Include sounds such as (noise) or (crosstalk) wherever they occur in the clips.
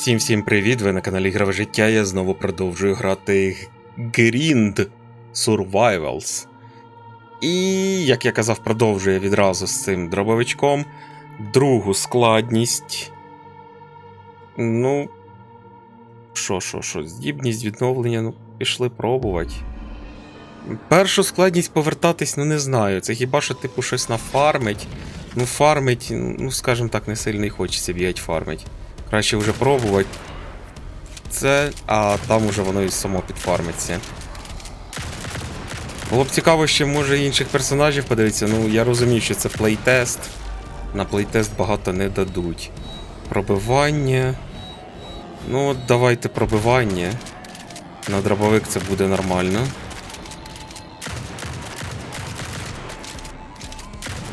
Всім всім привіт! Ви на каналі Граве Життя. Я знову продовжую грати Grind Survivals. І, як я казав, продовжую відразу з цим дробовичком. Другу складність. Ну. Що, що, що, здібність відновлення, ну, пішли пробувати. Першу складність повертатись, ну не знаю. Це хіба що, типу, щось нафармить. Ну, фармить, ну, скажімо так, не сильно і хочеться бігать фармить. Краще вже пробувати. Це, а там уже воно і само підфармиться. Було б цікаво, ще може інших персонажів подивитися. Ну, я розумію, що це плейтест. На плейтест багато не дадуть. Пробивання. Ну, от давайте пробивання. На дробовик це буде нормально.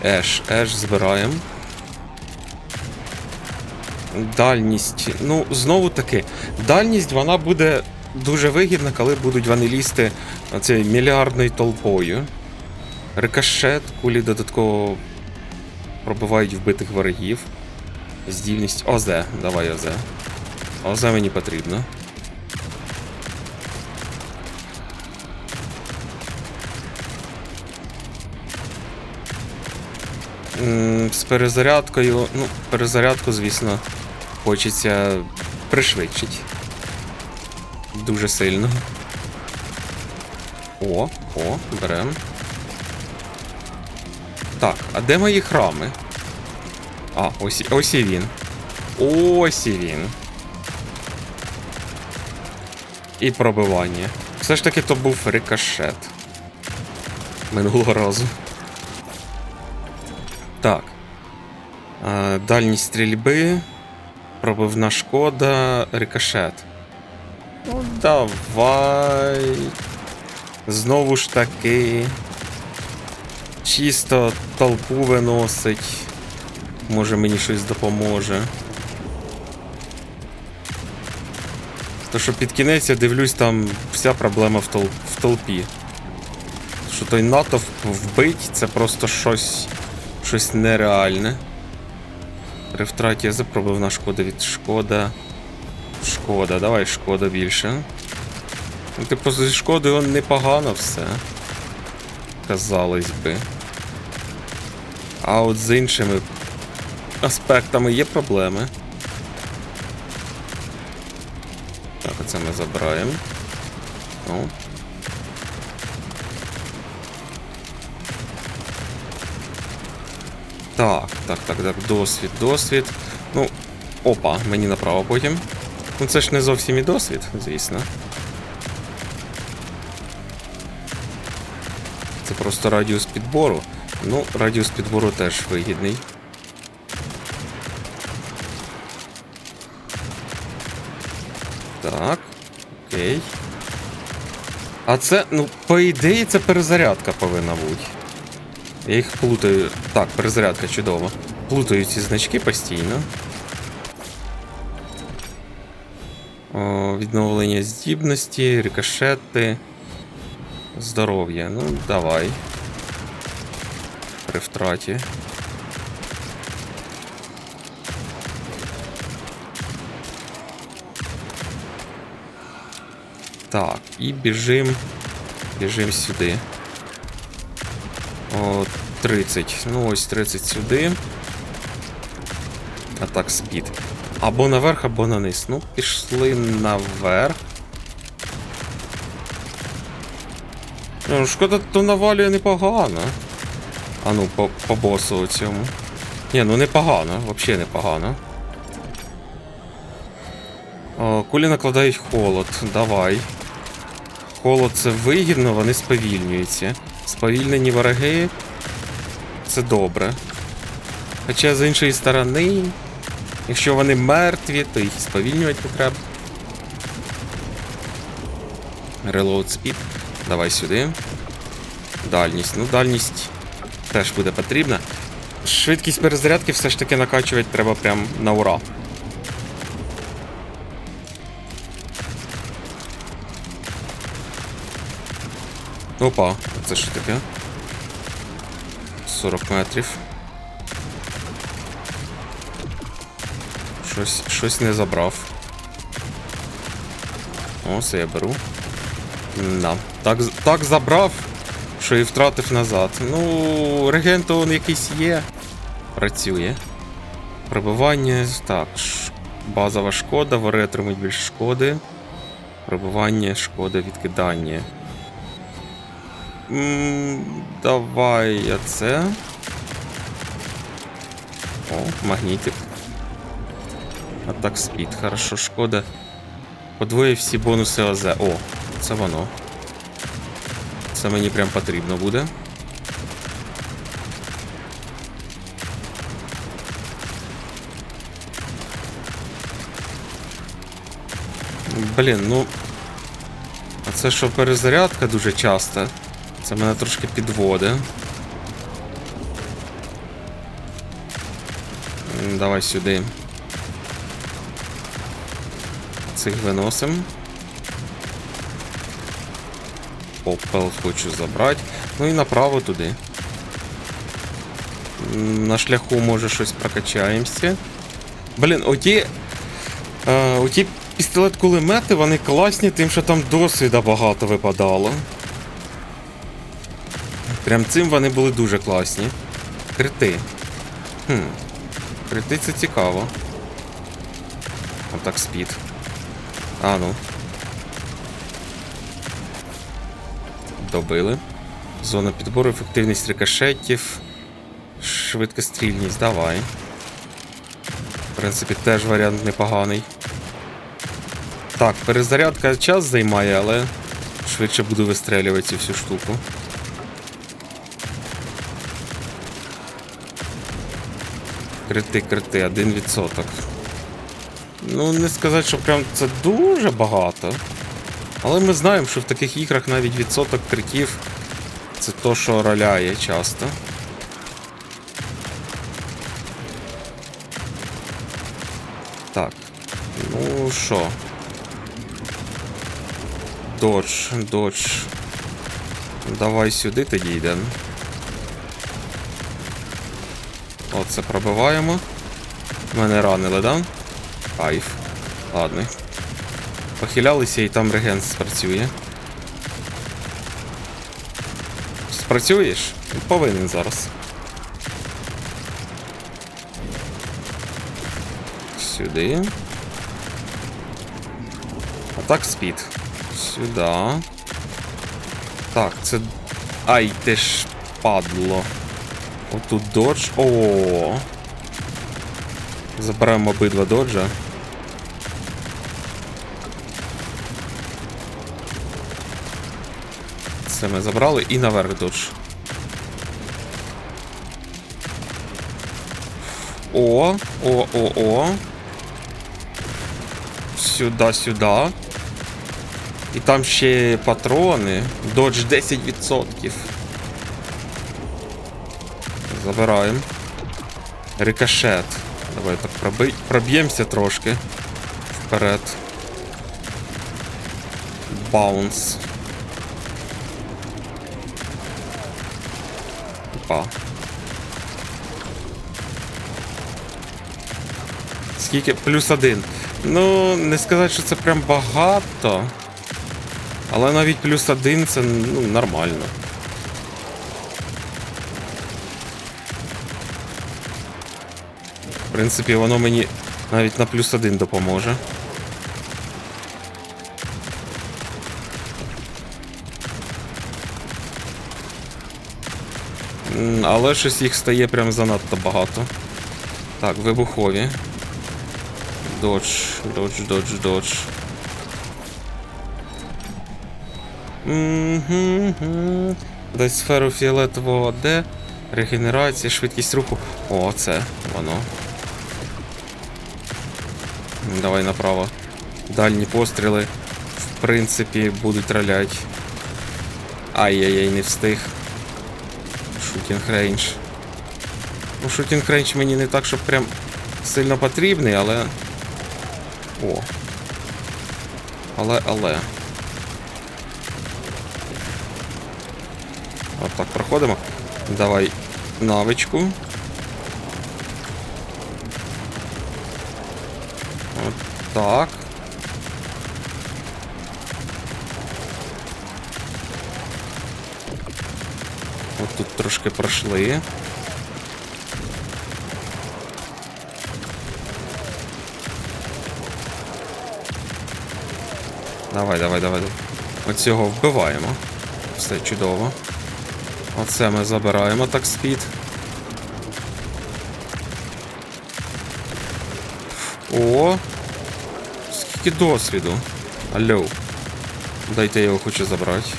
Еш, еш збираємо. Дальність. Ну, знову таки, дальність вона буде дуже вигідна, коли будуть вони лізти цією мільярдною толпою. Рикошет, кулі додатково пробивають вбитих ворогів. Здібність. ОЗ, давай ОЗ. ОЗ мені потрібно. З перезарядкою, ну, перезарядку, звісно, хочеться пришвидшити. Дуже сильно. О, о, берем. Так, а де мої храми? А, ось, ось і він. Ось і він. І пробивання. Все ж таки то був рикошет. Минулого разу. Так. Е, дальність стрільби. Пробивна шкода, рикошет. Ну, давай. Знову ж таки. Чисто толпу виносить. Може мені щось допоможе. То що під кінець я дивлюсь, там вся проблема в, тол... в толпі. Що той натовп вбить, це просто щось. щось нереальне. При втраті я запробив на шкода від шкода. Шкода, давай шкода більше. Ну, типу, зі шкодою непогано все. Казалось би. А от з іншими аспектами є проблеми. Так, оце ми забираємо. Ну. Так, так, так, досвід, досвід. Ну, опа, мені направо потім. Ну це ж не зовсім і досвід, звісно. Це просто радіус підбору. Ну, радіус підбору теж вигідний. Так, окей. А це, ну, по ідеї, це перезарядка повинна бути. Я їх плутаю. Так, перезарядка чудово. Плутаю ці значки постійно. О, відновлення здібності, рикошети. Здоров'я. Ну, давай. При втраті. Так, і біжим. Біжим сюди. О, 30. Ну ось 30 сюди. А так, спід. Або наверх, або на низ. Ну, пішли наверх. Ну, шкода, то навалює непогано. А ну, по, по босу цьому. Ні, ну непогано, взагалі непогано. О, кулі накладають холод. Давай. Холод це вигідно, вони сповільнюються. Сповільнені вороги. Це добре. Хоча з іншої сторони, якщо вони мертві, то їх сповільнювати не треба. Reload speed. Давай сюди. Дальність. Ну, дальність теж буде потрібна. Швидкість перезарядки все ж таки накачувати треба прям на ура. Опа, це що таке? 40 метрів. Щось, щось не забрав. О, це я беру. Да. Так, так забрав, що і втратив назад. Ну, регент он якийсь є. Працює. Пробивання. Так. Базова шкода, вори отримують більше шкоди. Пробивання, шкода, відкидання. М, давай оце. О, магнітик. Атак спід, хорошо, шкода. Подвоє всі бонуси ОЗ. О, це воно. Це мені прям потрібно буде. Блін, ну. А це що перезарядка дуже часто. Це мене трошки підводить. Давай сюди. Цих виносим. Попел хочу забрати. Ну і направо туди. На шляху може щось прокачаємося. Блін, оті. Е, оті пістолет-кулемети, вони класні, тим, що там досвіда багато випадало. Прям цим вони були дуже класні. Крити. Хм. Крити це цікаво. Отак спід. А ну. Добили. Зона підбору, ефективність рикошетів. Швидкострільність, давай. В принципі, теж варіант непоганий. Так, перезарядка час займає, але швидше буду вистрелювати цю всю штуку. Крити, крити, 1%. Ну, не сказати, що прям це дуже багато. Але ми знаємо, що в таких іграх навіть відсоток критів це то, що роляє часто. Так. Ну що? Додж, додж. Давай сюди тоді йдемо. Оце пробиваємо. Мене ранили, да? Кайф. Ладно. Похилялися і там реген спрацює. Спрацюєш? Повинен зараз. Сюди. Атак спід. Сюди. Так, це. Ай, ти ж падло. Отут додж. О. Забираємо обидва доджа. Це ми забрали і наверх додж. О, о, о, о. Сюди, сюди. І там ще патрони. Додж 10%. Забираємо. Рикошет. Давай так проби... проб'ємося трошки. Вперед. Баунс. Опа. Скільки? Плюс один. Ну, не сказати, що це прям багато. Але навіть плюс один це ну, нормально. Принципі, воно мені навіть на плюс один допоможе. Але щось їх стає прям занадто багато. Так, вибухові. Додж, додж, додж, додж. Дай сферу фіолетового Д. Регенерація, швидкість руху. О, це воно. Давай направо. Дальні постріли, в принципі, будуть ролять. Ай-яй-яй, не встиг. Шутінг рейндж. Ну, шутінг рейндж мені не так, щоб прям сильно потрібний, але. О. Але, але. От так проходимо. Давай навичку. Так. От тут трошки пройшли. Давай, давай, давай. Оцього вбиваємо. Все чудово. Оце ми забираємо так спід. О, Скільки досвіду. Алло. Дайте я його хочу забрати.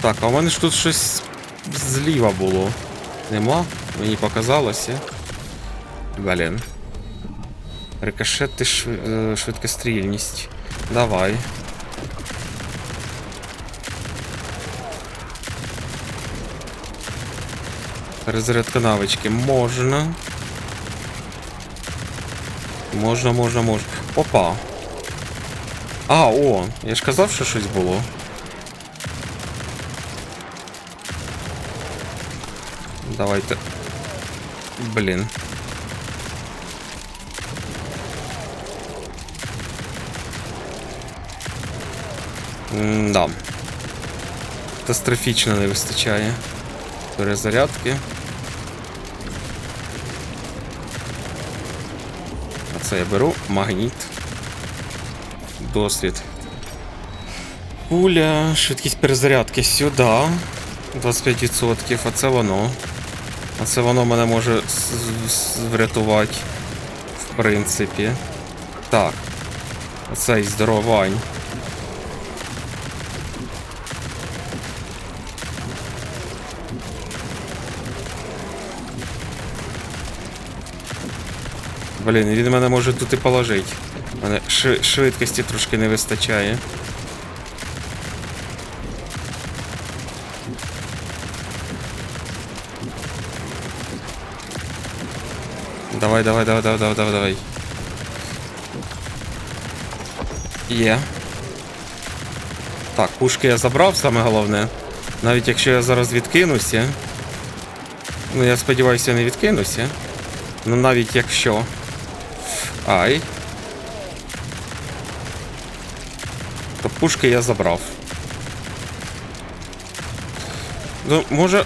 Так, а у мене ж тут щось зліва було. Нема? Мені показалося. Блін. Рикошет шв... е, швидкострільність. Давай. Перезарядка навички. Можна. Можна, можна, можна. Опа. А, о, я ж казав, що щось було. Давайте. Блін. Да. Катастрофічно не вистачає. Перезарядки. Це я беру магніт. Досвід. Пуля, швидкість перезарядки сюди. 25%, а це воно. А це воно мене може врятувати. В принципі. Так. Оцей здоровань. Блін, він мене може тут і положити. Мене швидкості трошки не вистачає. Давай, давай, давай, давай, давай, давай, давай. Є. Так, пушки я забрав, саме головне. Навіть якщо я зараз відкинуся. Ну, я сподіваюся, не відкинуся. Ну навіть якщо. Ай. То пушки я забрав. Ну, може.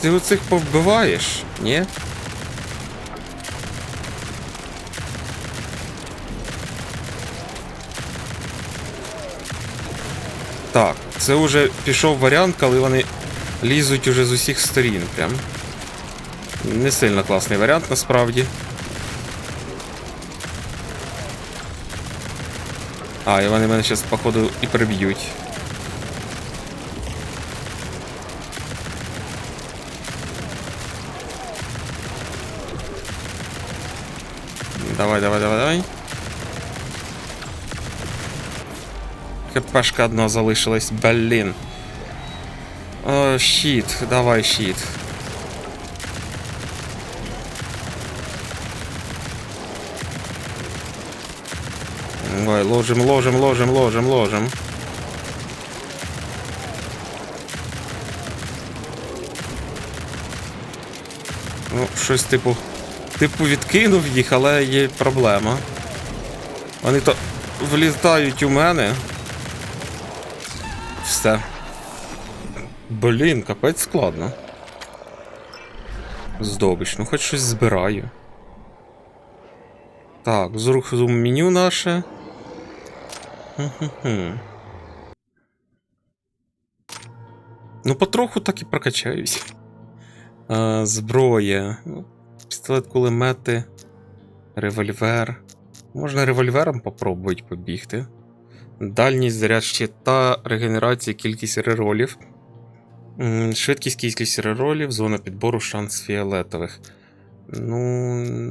Ти оцих повбиваєш? Ні? Так, це вже пішов варіант, коли вони лізуть уже з усіх сторін прям. Не сильно класний варіант насправді. А, і вони мене зараз, походу, і приб'ють. Давай, давай, давай, давай. ХПшка одна залишилась, блін. О, щит, давай щит. Ой, ложим, ложим, ложим, ложим, ложим. Ну, щось типу. Типу відкинув їх, але є проблема. Вони то влітають у мене. Все. Блін, капець складно. Здобич, ну хоч щось збираю. Так, зруху меню наше. Хм-хм-хм. Ну, потроху так і прокачаюсь. Зброя. Ну, Пістолет, кулемети, револьвер. Можна револьвером попробувати побігти. Дальність заряд щита, регенерація, кількість реролів. Швидкість кількість реролів, зона підбору, шанс фіолетових. Ну,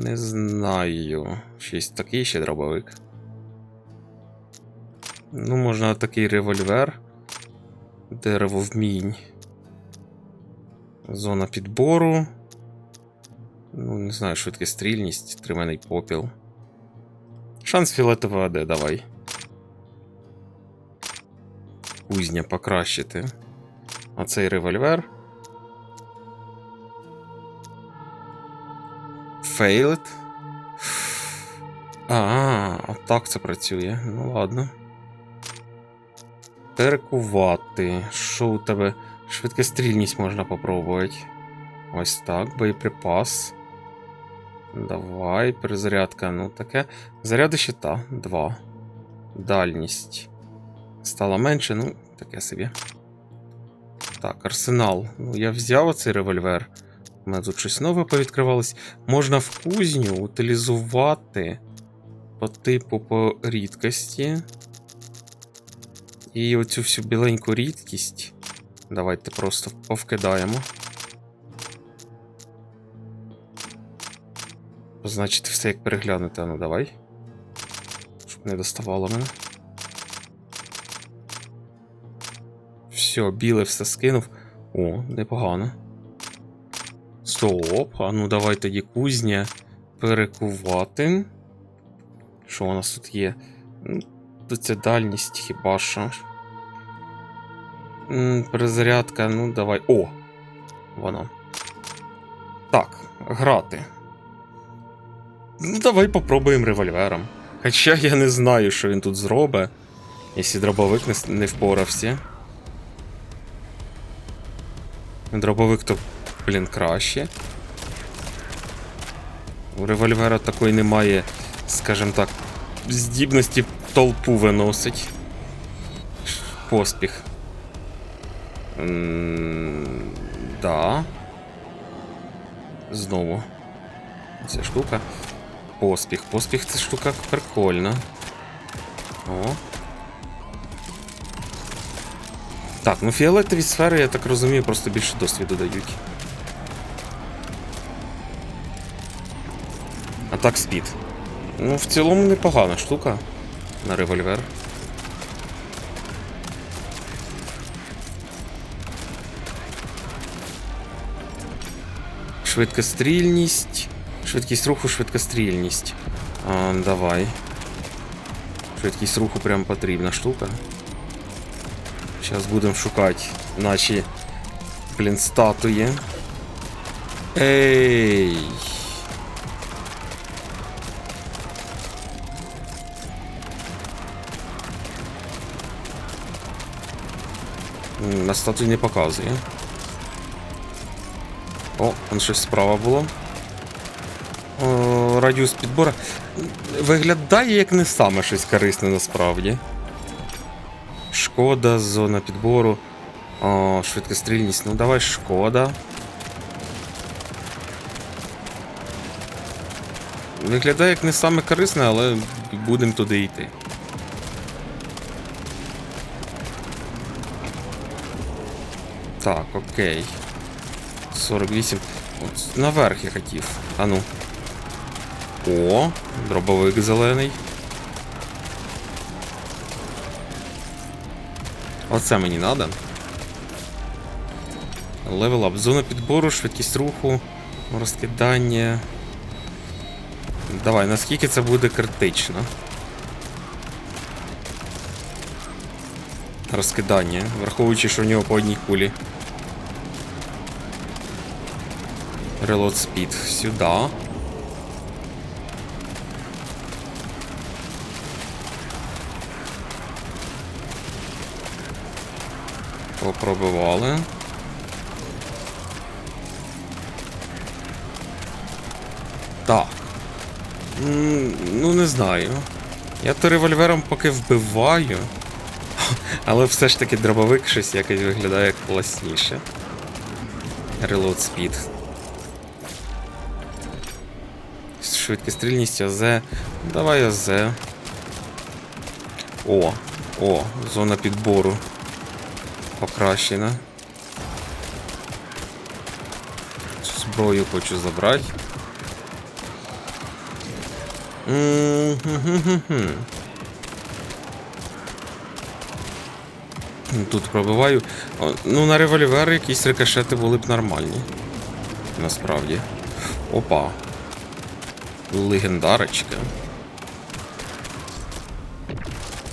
не знаю. Щось такий ще дробовик. Ну, можна такий револьвер. Дерево вмінь. Зона підбору. Ну, не знаю, швидкострільність, триманий попіл. Шанс фіолетового АД, давай. Кузня покращити. А цей револьвер. Failed. А, от так це працює. Ну ладно. Перекувати. Що у тебе? Швидкострільність можна попробувати. Ось так, боєприпас. Давай, перезарядка. Ну таке. Заряди щита. Два. Дальність. Стало менше, ну, таке собі. Так, арсенал. Ну, я взяв оцей револьвер. У мене тут щось нове повідкривалось. Можна в кузню утилізувати по типу по рідкості. І оцю всю біленьку рідкість. Давайте просто повкидаємо. Позначити все як переглянути, а ну давай. Щоб не доставало мене. Все, біле все скинув. О, непогано. Стоп, а ну давай тоді кузня перекувати. Що у нас тут є? Тут це дальність хіба що. Перезарядка, ну давай. О! Воно. Так, грати. Ну, давай попробуємо револьвером. Хоча я не знаю, що він тут зробить, якщо дробовик не, не впорався. Дробовик то, блін, краще. У револьвера такої немає, скажімо так, здібності толпу виносить. Поспіх. Да. Знову. Ця штука. Поспіх. Поспіх це штука прикольна. О. Так, ну фіолетові сфери, я так розумію, просто більше досвіду дають. А так спід. Ну, в цілому непогана штука на револьвер. Швидкострільність. Швидкість руху, швидкострільність. А, давай. Швидкість руху прям потрібна штука. Зараз будемо шукати наші, блін, статуї. Ей. На не показує. О, там щось справа було. О, радіус підбору. Виглядає як не саме щось корисне насправді. Шкода, зона підбору. О, швидкострільність. Ну давай шкода. Виглядає як не саме корисне, але будемо туди йти. Так, окей. 48. От наверх я хотів. А ну. О, дробовик зелений. Оце мені надо. Левел ап. Зона підбору, швидкість руху, розкидання. Давай, наскільки це буде критично? Розкидання, враховуючи, що в нього по одній кулі. Reload speed сюди. Попробували. Так. Ну, не знаю. Я то револьвером поки вбиваю. (laughs) Але все ж таки дробовик щось якось виглядає класніше. Reload speed. Швидкострільність АЗ. Давай АЗ. О, о, зона підбору. Покращена. Цю зброю хочу забрати. М-м-м-м-м. Тут пробиваю. Ну, на револьвер якісь рикошети були б нормальні. Насправді. Опа. Легендарочка.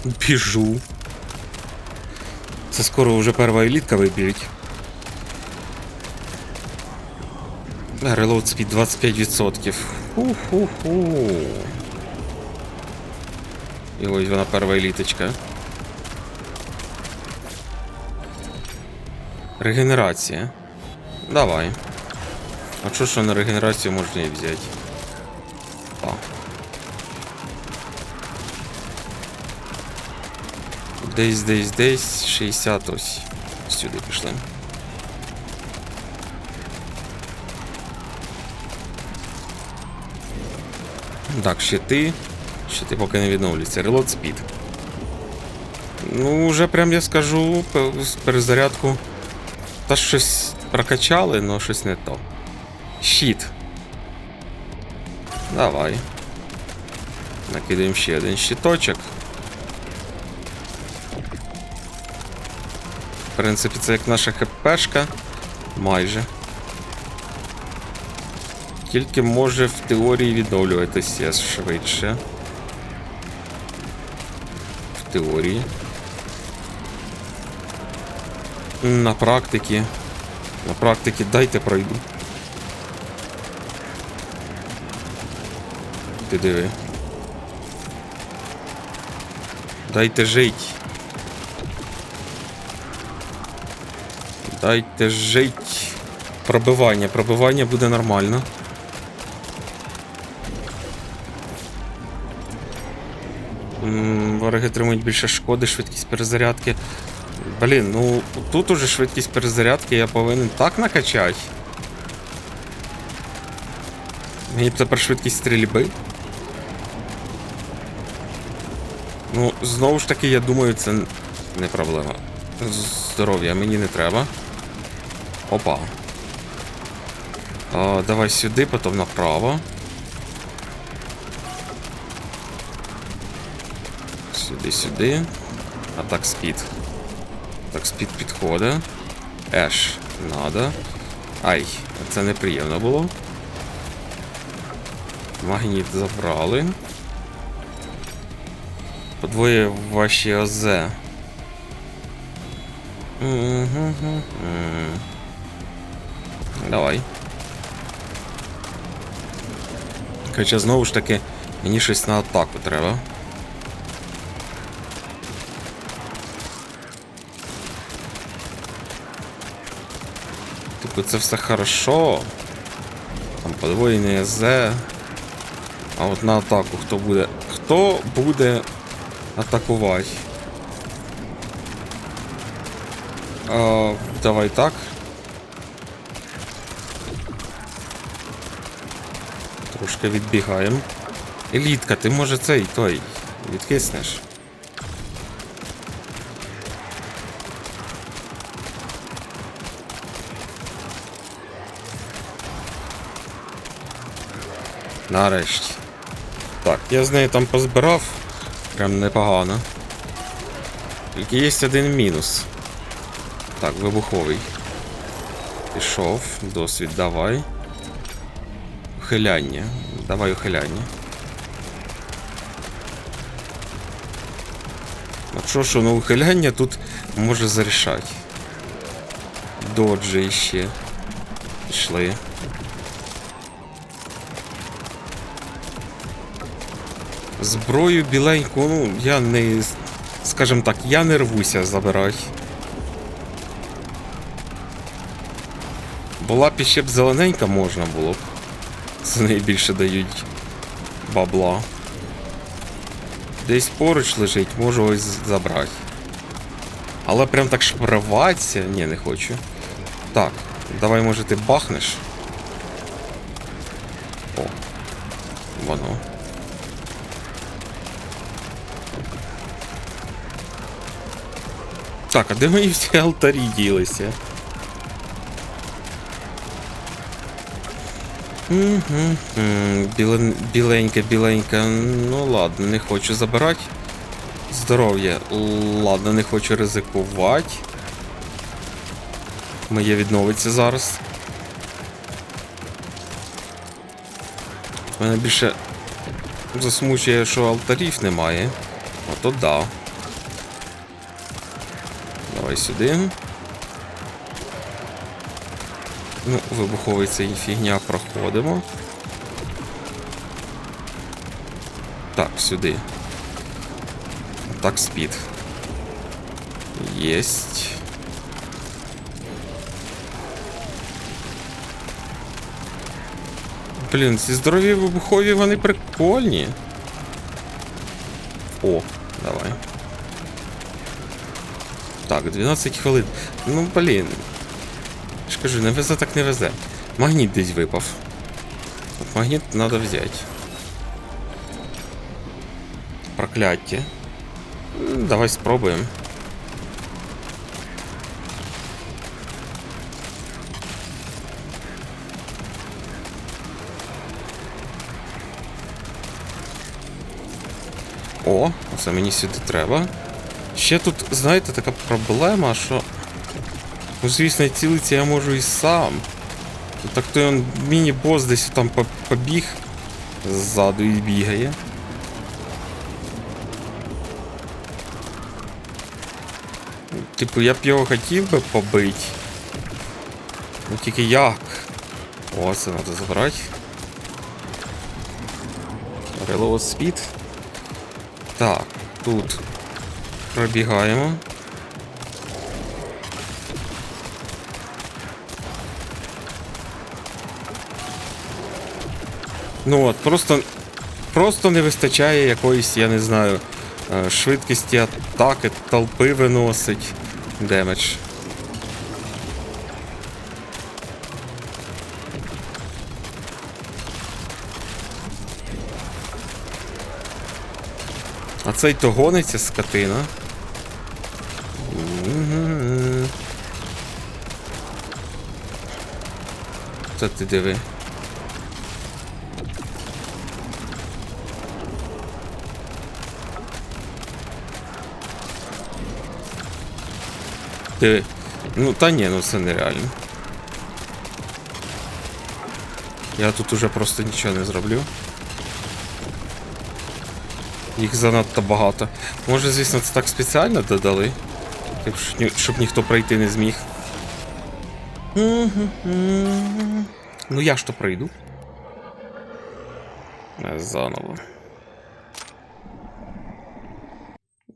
Біжу. Це скоро вже перша елітка виб'ють. Reload speed 25%. Ху-ху-ху. І ось вона перша еліточка. Регенерація. Давай. А що що на регенерацію можна і взяти? Десь, десь, десь. 60 ось. Сюди пішли. Так, щити. Щити поки не відновлюються. Reload speed. Ну, вже прям я скажу, з перезарядку. Та щось прокачали, але щось не то. Щит. Давай. Накидаємо ще один щиточок. Принципі, це як наша ХПшка. Майже. Тільки може в теорії відновлюватися швидше. В теорії. На практиці. На практиці дайте пройду. Ти диви. Дайте жить. Дайте жить. Пробивання. Пробивання буде нормально. Вороги отримують більше шкоди, швидкість перезарядки. Блін, ну тут уже швидкість перезарядки я повинен так накачати. Мені б тепер швидкість стрільби. Ну, знову ж таки, я думаю, це не проблема. Здоров'я мені не треба. Опа. А, давай сюди, потім направо. Сюди, сюди. Атак спід. Так, спід підходить. Еш, надо. Ай, це неприємно було. Магніт забрали. Подвоє ваші ОЗ. Мгм. Давай. Хоча знову ж таки, мені щось на атаку треба. Типу це все хорошо. Там подвоєння ЕЗ. А от на атаку хто буде. Хто буде атакувати? Давай так. Трошки відбігаємо. Елітка, ти може цей той відкиснеш. Нарешті. Так, я з нею там позбирав. Прям непогано. Тільки є один мінус. Так, вибуховий. Пішов. Досвід давай. Ухиляння. Давай ухиляння. А що ну ухиляння тут може зарішати. Доджі ще. Пішли. Зброю біленьку, ну, я не. Скажем так, я не рвуся забирати. Була б іще б зелененька можна було б. З неї більше дають бабла. Десь поруч лежить, можу ось забрати. Але прям так шпаруватися, ні, не хочу. Так, давай може ти бахнеш. О. Воно. Так, а де мої всі алтарі ділися? Білен... Біленька, біленька. Ну ладно, не хочу забирати. Здоров'я. Ладно, не хочу ризикувати. Моє відновиться зараз. Мене більше засмучує, що алтарів немає. Ото да. Давай сюди. Ну, Вибуховий цей фігня проходимо. Так, сюди. Так, спід. Єсть. Блін, ці здорові вибухові вони прикольні. О, давай. Так, 12 хвилин. Ну, блін. Кажу, не везе так не везе. Магніт десь випав. От магніт треба взяти. Прокляття. Давай спробуємо. О, оце мені сюди треба. Ще тут, знаєте, така проблема, що. Ну, звісно, цілиться я можу і сам. Так то він міні-бос десь там побіг ззаду і бігає. Типу, я б його хотів би побити. Ну тільки як? О, це треба забрати. Reload speed. Так, тут пробігаємо. Ну от, просто, просто не вистачає якоїсь, я не знаю, е, швидкості атаки, толпи виносить. Демедж. А цей то гониться скотина. Це ти диви. Диви. Ну та ні, ну це нереально. Я тут уже просто нічого не зроблю. Їх занадто багато. Може, звісно, це так спеціально додали. Щоб ніхто пройти не зміг. Ну я ж то пройду. Е, Заново.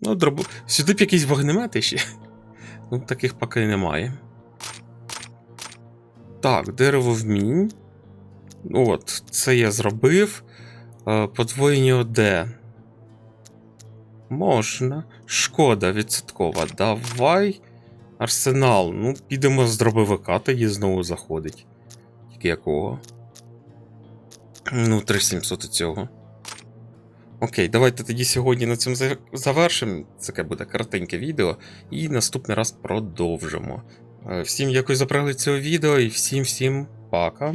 Ну, дробу. Сюди б якісь вогнемети ще. Ну, таких поки немає. Так, дерево вмінь. От, це я зробив. Е, Подвоєння ОД. Можна. Шкода відсоткова. Давай. Арсенал. Ну, підемо з дробовика, тоді знову заходить. Тільки якого? Ну, 3700 цього. Окей, давайте тоді сьогодні на цьому завершимо. Це буде коротеньке відео. І наступний раз продовжимо. Е, Всім дякую за перегляд цього відео і всім всім пока.